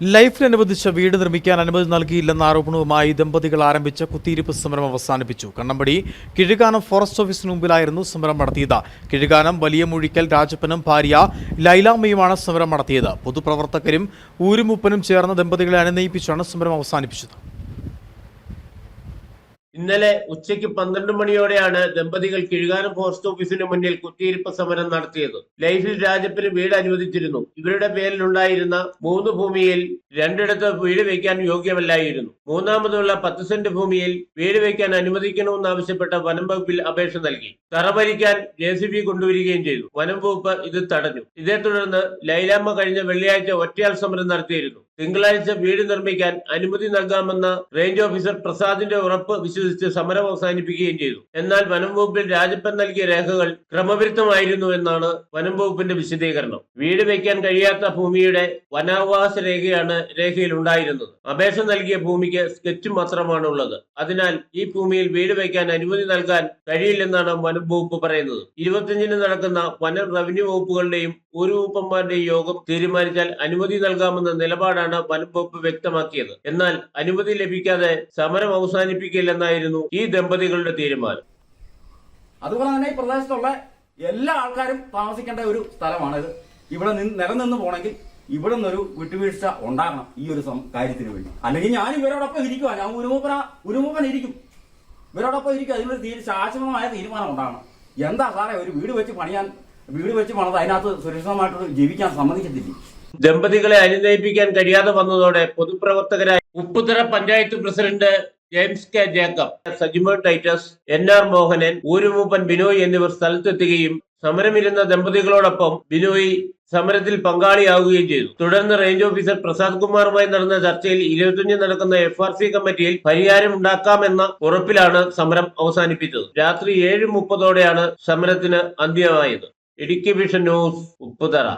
ലൈഫിനനുവദിച്ച വീട് നിർമ്മിക്കാൻ അനുമതി നൽകിയില്ലെന്ന ആരോപണവുമായി ദമ്പതികൾ ആരംഭിച്ച കുത്തിയിരിപ്പ് സമരം അവസാനിപ്പിച്ചു. കണ്ണമ്പടി കിഴുകാനം ഫോറസ്റ്റ് ഓഫീസിന് മുമ്പിലായിരുന്നു സമരം നടത്തിയത്. കിഴുകാനം വലിയ മുഴിക്കൽ രാജപ്പനും ഭാര്യ ലൈലാമ്മയുമാണ് സമരം നടത്തിയത്. പൊതുപ്രവർത്തകരും ഊരുമുപ്പനും ചേർന്ന ദമ്പതികളെ അനുനയിപ്പിച്ചാണ് സമരം അവസാനിപ്പിച്ചത്. ഇന്നലെ ഉച്ചയ്ക്ക് പന്ത്രണ്ട് മണിയോടെയാണ് ദമ്പതികൾ കിഴുകാനം പോസ്റ്റ് ഓഫീസിന് മുന്നിൽ കുത്തിയിരിപ്പ് സമരം നടത്തിയത്. ലൈഫിൽ രാജപ്പന് വീട് അനുവദിച്ചിരുന്നു. ഇവരുടെ പേരിലുണ്ടായിരുന്ന മൂന്ന് ഭൂമിയിൽ രണ്ടിടത്ത് വീട് വയ്ക്കാൻ യോഗ്യമല്ലായിരുന്നു. മൂന്നാമതുള്ള പത്ത് സെന്റ് ഭൂമിയിൽ വീട് വയ്ക്കാൻ അനുവദിക്കണമെന്നാവശ്യപ്പെട്ട വനം വകുപ്പിൽ അപേക്ഷ നൽകി. തറവരിക്കാൻ ജെ സി ബി കൊണ്ടുവരികയും ചെയ്തു. വനം വകുപ്പ് ഇത് തടഞ്ഞു. ഇതേ തുടർന്ന് ലൈലാമ്മ കഴിഞ്ഞ വെള്ളിയാഴ്ച ഒറ്റയാൾ സമരം നടത്തിയിരുന്നു. തിങ്കളാഴ്ച വീട് നിർമ്മിക്കാൻ അനുമതി നൽകാമെന്ന റേഞ്ച് ഓഫീസർ പ്രസാദിന്റെ ഉറപ്പ് വിശ്വസിച്ച് സമരം അവസാനിപ്പിക്കുകയും ചെയ്തു. എന്നാൽ വനം വകുപ്പിൽ രാജപ്പൻ നൽകിയ രേഖകൾ ക്രമവിരുദ്ധമായിരുന്നു എന്നാണ് വനം വകുപ്പിന്റെ വിശദീകരണം. വീട് വയ്ക്കാൻ കഴിയാത്ത ഭൂമിയുടെ വനാവകാശ രേഖയാണ് രേഖയിൽ ഉണ്ടായിരുന്നത്. അപേക്ഷ നൽകിയ ഭൂമിക്ക് സ്കെച്ച് മാത്രമാണ് ഉള്ളത് അതിനാൽ ഈ ഭൂമിയിൽ വീട് വയ്ക്കാൻ അനുമതി നൽകാൻ കഴിയില്ലെന്നാണ് വനം വകുപ്പ് പറയുന്നത്. ഇരുപത്തിയഞ്ചിന് നടക്കുന്ന വനം റവന്യൂ വകുപ്പുകളുടെയും ഒരു വകുപ്പന്മാരുടെയും യോഗം തീരുമാനിച്ചാൽ അനുമതി നൽകാമെന്ന നിലപാടാണ് വനം വകുപ്പ് വ്യക്തമാക്കിയത്. എന്നാൽ അനുമതി ലഭിക്കാതെ സമരം അവസാനിപ്പിക്കില്ലെന്നായിരുന്നു ഈ ദമ്പതികളുടെ തീരുമാനം. അതുപോലെ തന്നെ ഈ പ്രദേശത്തുള്ള എല്ലാ ആൾക്കാരും താമസിക്കേണ്ട ഒരു സ്ഥലമാണിത്. ഇവിടെ നിന്ന് നിലനിന്ന് പോണെങ്കിൽ ഇവിടെ നിന്നൊരു വിട്ടുവീഴ്ച ഉണ്ടാകണം ഈ ഒരു കാര്യത്തിന് വേണ്ടി. അല്ലെങ്കിൽ ഞാൻ ഇവരോടൊപ്പം ഇരിക്കുക ഞാൻ ഉരുമൂപ്പന ഉരുമൂപ്പൻ ഇരിക്കും. ഇവരോടൊപ്പം ഇരിക്കും. അതിനൊരു തീരു ശാശ്വതമായ തീരുമാനം ഉണ്ടാകണം. എന്താ സാറേ ഒരു വീട് വെച്ച് പണിയാൻ വീട് വെച്ച് പണിത് അതിനകത്ത് സുരക്ഷിതമായിട്ട് ജീവിക്കാൻ സമ്മതിക്കത്തില്ല? ദമ്പതികളെ അനുനയിപ്പിക്കാൻ കഴിയാതെ വന്നതോടെ പൊതുപ്രവർത്തകരായ Upputhara panchayat president James K Jacob Sajimo Titus N R Mohanan ഊരുമൂപ്പൻ Binoy എന്നിവർ സ്ഥലത്തെത്തുകയും സമരമിരുന്ന ദമ്പതികളോടൊപ്പം ബിനോയ് സമരത്തിൽ പങ്കാളിയാവുകയും ചെയ്തു. തുടർന്ന് റേഞ്ച് ഓഫീസർ പ്രസാദ് കുമാറുമായി നടന്ന ചർച്ചയിൽ ഇരുപത്തിയഞ്ച് നടക്കുന്ന എഫ് ആർ സി കമ്മിറ്റിയിൽ പരിഹാരം ഉണ്ടാക്കാമെന്ന ഉറപ്പിലാണ് സമരം അവസാനിപ്പിച്ചത്. രാത്രി ഏഴ് മുപ്പതോടെയാണ് സമരത്തിന് അന്ത്യമായത്. Idukki vision news Upputhara.